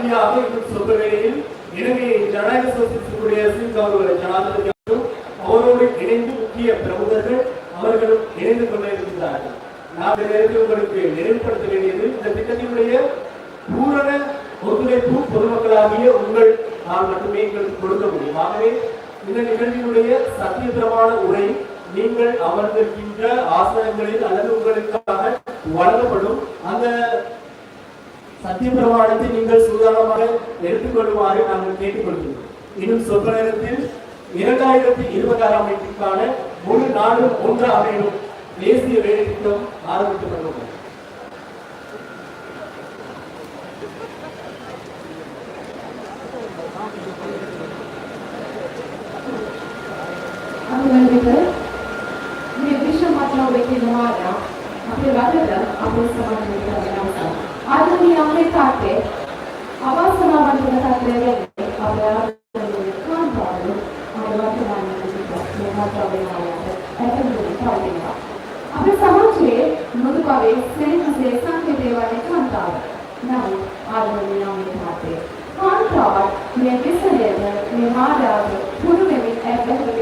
இறுதியாக இன்னும் சொல்ற வேளையில் இலங்கை ஜனநாயக சோசியலிஸ்ட் குடியரசின் கௌரவ ஜனாதிபதி அவர்களும் அவரோடு இணைந்து முக்கிய பிரமுகர்கள் அவர்களும் இணைந்து கொண்டிருக்கிறார்கள் நான் நேரத்தில் உங்களுக்கு நினைவுபடுத்த வேண்டியது இந்த திட்டத்தினுடைய பூரண ஒத்துழைப்பு பொதுமக்களாகிய உங்கள் நான் மட்டுமே எங்களுக்கு கொடுக்க முடியும். ஆகவே இந்த நிகழ்ச்சியினுடைய சத்தியபிரமான உரை நீங்கள் அமர்ந்திருக்கின்ற ஆசனங்களில் அல்லது உங்களுக்காக வழங்கப்படும் அந்த சத்திய சத்தியபிரமாணத்தை நீங்கள் சூதானமாக எடுத்துக்கொள்ளுமாறு நாங்கள் கேட்டுக்கொள்கிறோம் இன்னும் சொற்ப நேரத்தில் இரண்டாயிரத்தி இருபதாறாம் ஆண்டிற்கான முழு நாடும் ஒன்றாக வேண்டும் தேசிய வேலை திட்டம் ஆரம்பிக்கப்பட்டுள்ளது. Мне пишем அப்படி новой киноара, а අද මේ අපේ තාත්තේ අවාසනාවන්ත තත්ත්වයේ අපේ ආර්ථික කාන්තාවරු අපේ වර්තමාන ජීවිතය මේ මට්ටම වෙනවාට ඇතැම්බුනේ පවතිනවා. අපේ සමාජයේ මුදුබවේ සෙනෙහසේ සංකේතය වන කාන්තාව. නමුත් ආදරණීය අපේ තාත්තේ කාන්තාවක් මේ විසරයද මේ මායාව පුරු වෙමින් ඇබ්බැහිලි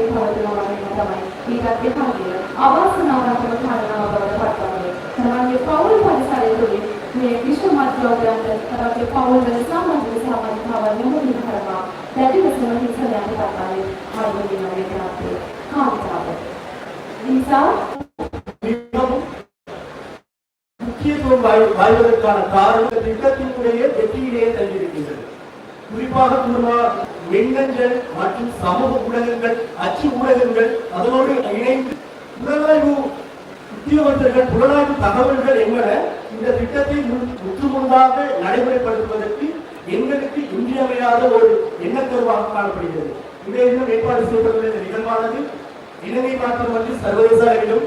आपल्याकडे तर आपले पाहुणगण सामाजिक सामाजिक भावाने मुली धर्मा त्या दिवसाला வாய்வதற்கான காரணம் திட்டத்தினுடைய வெற்றியிலேயே தங்கியிருக்கின்றது குறிப்பாக குடும்ப எண்ணங்கள் மற்றும் சமூக ஊடகங்கள் அச்சு ஊடகங்கள் அதனோடு இணைந்து உலகாய்வு உத்தியோகத்தர்கள் புலனாய்வு தகவல்கள் எங்களை இந்த திட்டத்தை முன்- முற்றுமுழுதாக நடைமுறைப்படுத்துவதற்கு எங்களுக்கு இன்றியமையாத ஒரு எண்ணக்கருவாக காணப்படுகிறது. இதை இன்னும் ஏற்பாடு செய்யப்பட்டுள்ள இந்த நிகழ்வானது இலங்கை மாத்திரமன்றி சர்வதேச அளவிலும்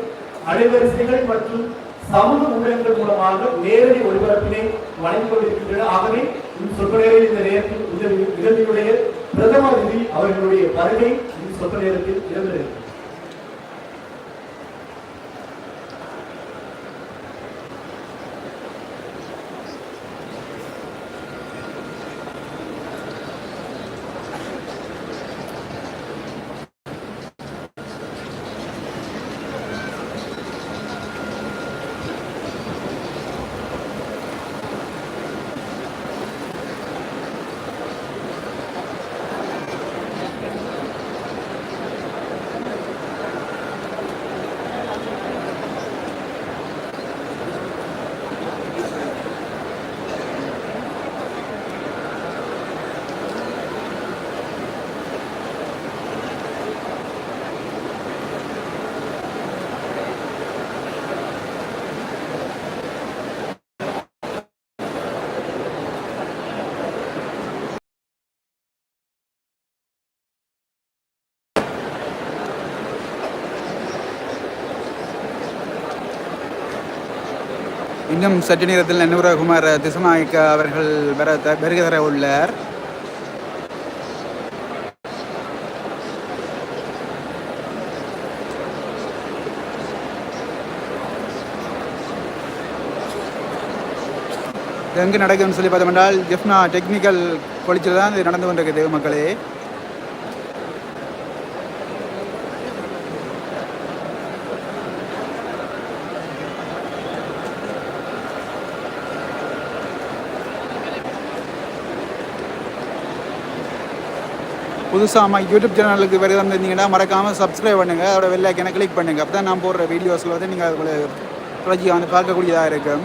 அலைவரிசைகள் மற்றும் சமூக ஊடகங்கள் மூலமாக நேரடி ஒளிபரப்பினை வழங்கிக் கொண்டிருக்கின்றன. ஆகவே சொற்ப நேரில் இந்த நேரத்தில் இந்த நிகழ்ச்சியுடைய பிரதம அதிதி அவர்களுடைய வருகை சொற்ப நேரத்தில் இடம்பெறுகிறது இன்னும் சற்று நேரத்தில் நன்னூரகுமார் திசநாயக்க அவர்கள் வர வருகை தர உள்ளார். எங்கு நடக்கும் நடக்குதுன்னு சொல்லி பார்த்தோம்னால் ஜெஃப்னா டெக்னிக்கல் கொலிச்சில் தான் இது நடந்து கொண்டிருக்குது மக்களே. புதுசாக ஆமாம் யூடியூப் சேனலுக்கு வெறும் வந்திருந்தீங்கன்னா மறக்காமல் சப்ஸ்கிரைப் பண்ணுங்கள் அதோட வெள்ளை கிளிக் பண்ணுங்கள் அப்போ தான் நான் போடுற வீடியோஸில் வந்து நீங்கள் உங்களை தொடர்ச்சியாக வந்து பார்க்கக்கூடியதாக இருக்கும்.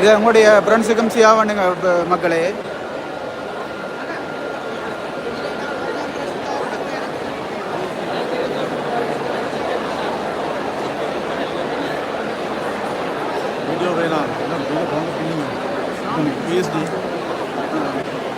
இது உங்களுடைய ஃப்ரெண்ட்ஸுக்கும் ஷேர் பண்ணுங்க மக்களே. வீடியோ வேணாம். பிஎஸ்டி